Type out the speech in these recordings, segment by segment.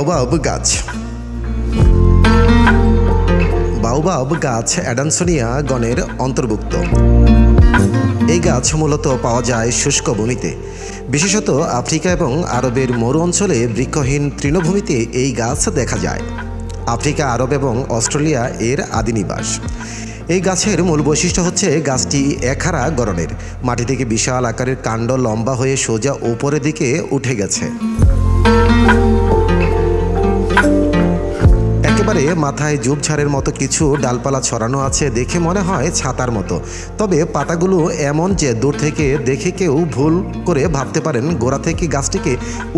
বাউবাব গাছ। বাউবাব গাছ অ্যাডানসোনিয়া গণের অন্তর্ভুক্ত। এই গাছ মূলত পাওয়া যায় শুষ্ক ভূমিতে। বিশেষত আফ্রিকা এবং আরবের মরু অঞ্চলে বৃক্ষহীন তৃণভূমিতে এই গাছ দেখা যায়। আফ্রিকা, আরব এবং অস্ট্রেলিয়া এর আদি নিবাস এই গাছের মূল বৈশিষ্ট্য হচ্ছে গাছটি একহারা গড়নের। মাটি থেকে বিশাল আকারের কাণ্ড লম্বা হয়ে সোজা উপরের দিকে উঠে গেছে। একেবারে মাথায় ঝোপঝাড়ের মতো কিছু ডালপালা ছড়ানো আছে দেখে মনে হয় ছাতার মতো। তবে পাতাগুলো এমন যে দূর থেকে দেখে কেউ ভুল করে ভাবতে পারেন। গোড়া থেকে গাছটিকে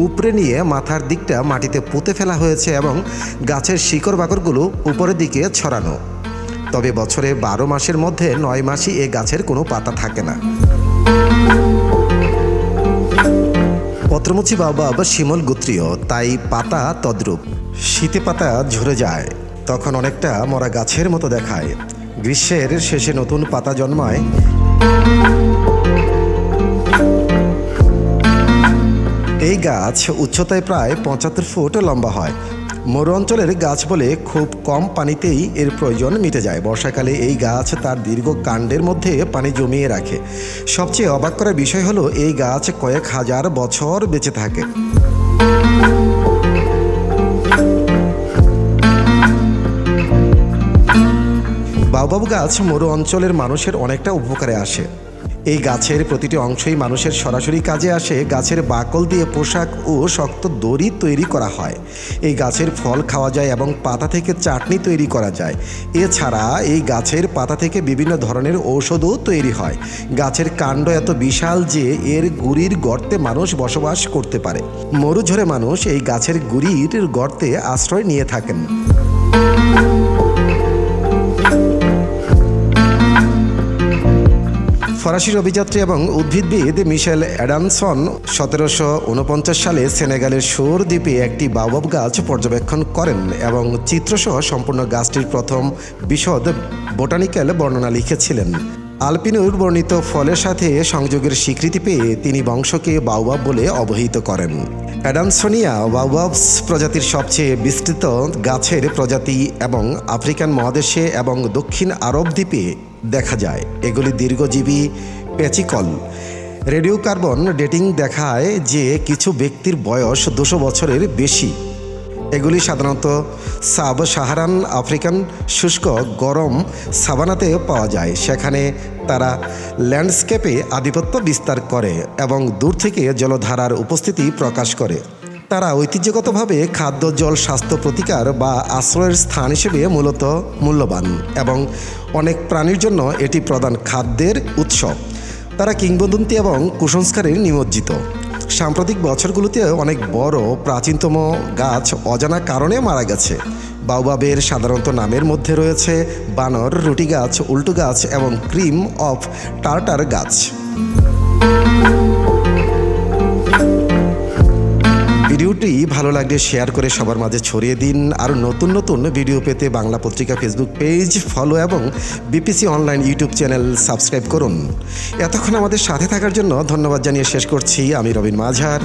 উপরে নিয়ে মাথার দিকটা মাটিতে পুঁতে ফেলা হয়েছে এবং গাছের শিকড় বাকড়গুলো উপরের দিকে ছড়ানো। তবে বছরে বারো মাসের মধ্যে নয় মাসই এ গাছের কোনো পাতা থাকে না। পত্রমুচি বাবা বা শিমল গোত্রীয়, তাই পাতা তদ্রূপ। শীতে পাতা ঝরে যায়, তখন অনেকটা মরা গাছের মতো দেখায়। গ্রীষ্মের শেষে নতুন পাতা জন্মায়। এই গাছ উচ্চতায় প্রায় পঁচাত্তর ফুট লম্বা হয়। মরু অঞ্চলের গাছ বলে খুব কম পানিতেই এর প্রয়োজন মিটে যায়। বর্ষাকালে এই গাছ তার দীর্ঘ কাণ্ডের মধ্যে পানি জমিয়ে রাখে। সবচেয়ে অবাক করার বিষয় হলো, এই গাছ কয়েক হাজার বছর বেঁচে থাকে। বাবুবাবু গাছ মরু অঞ্চলের মানুষের অনেকটা উপকারে আসে। এই গাছের প্রতিটি অংশই মানুষের সরাসরি কাজে আসে, গাছের বাকল দিয়ে পোশাক ও শক্ত দড়ি তৈরি করা হয়। এই গাছের ফল খাওয়া যায় এবং পাতা থেকে চাটনি তৈরি করা যায়। এছাড়া এই গাছের পাতা থেকে বিভিন্ন ধরনের ঔষধও তৈরি হয়। গাছের কাণ্ড এত বিশাল যে এর গুড়ির গর্তে মানুষ বসবাস করতে পারে। মরুঝরে মানুষ এই গাছের গুড়ির গর্তে আশ্রয় নিয়ে থাকেন। ফরাসির অভিযাত্রী এবং উদ্ভিদবিদ মিশেল অ্যাডামসন সতেরোশো উনপঞ্চাশ সালে সেনেগালের সোর দ্বীপে একটি বাবব গাছ পর্যবেক্ষণ করেন এবং চিত্রসহ সম্পূর্ণ গাছটির প্রথম বিশদ বোটানিক্যাল বর্ণনা লিখেছিলেন। আলপিনুর বর্ণিত ফলের সাথে সংযোগের স্বীকৃতি পেয়ে তিনি বংশকে বাউবাব বলে অবহিত করেন। অ্যাডামসোনিয়া বাউবাবস প্রজাতির সবচেয়ে বিস্তৃত গাছের প্রজাতি এবং আফ্রিকান মহাদেশে এবং দক্ষিণ আরব দ্বীপে দেখা যায়। এগুলি দীর্ঘজীবী প্যাচিকল। রেডিও কার্বন ডেটিং দেখায় যে কিছু ব্যক্তির বয়স দুশো বছরের বেশি। এগুলি সাধারণত সাব সাহারান আফ্রিকান শুষ্ক গরম সাবানাতে পাওয়া যায়। সেখানে তারা ল্যান্ডস্কেপে আধিপত্য বিস্তার করে এবং দূর থেকে জলধারার উপস্থিতি প্রকাশ করে। তারা ঐতিহ্যগতভাবে খাদ্য, জল, স্বাস্থ্য প্রতিকার বা আশ্রয়ের স্থান হিসেবে মূলত মূল্যবান এবং অনেক প্রাণীর জন্য এটি প্রধান খাদ্যের উৎস। তারা কিংবদন্তি এবং কুসংস্কারের নিমজ্জিত। সাম্প্রতিক বছরগুলোতে অনেক বড় প্রাচীনতম গাছ অজানা কারণে মারা গেছে। বাউবাবের সাধারণত নামের মধ্যে রয়েছে বানর, রুটি গাছ, উল্টু গাছ এবং ক্রিম অফ টার্টার গাছ। ভিডিওটি ভালো লাগলে শেয়ার করে সবার মাঝে ছড়িয়ে দিন। আর নতুন নতুন ভিডিও পেতে Bangla Patrika Facebook page follow এবং BPC online YouTube channel subscribe করুন। এতক্ষণ আমাদের সাথে থাকার জন্য ধন্যবাদ জানিয়ে শেষ করছি। আমি রবিন মাঝার।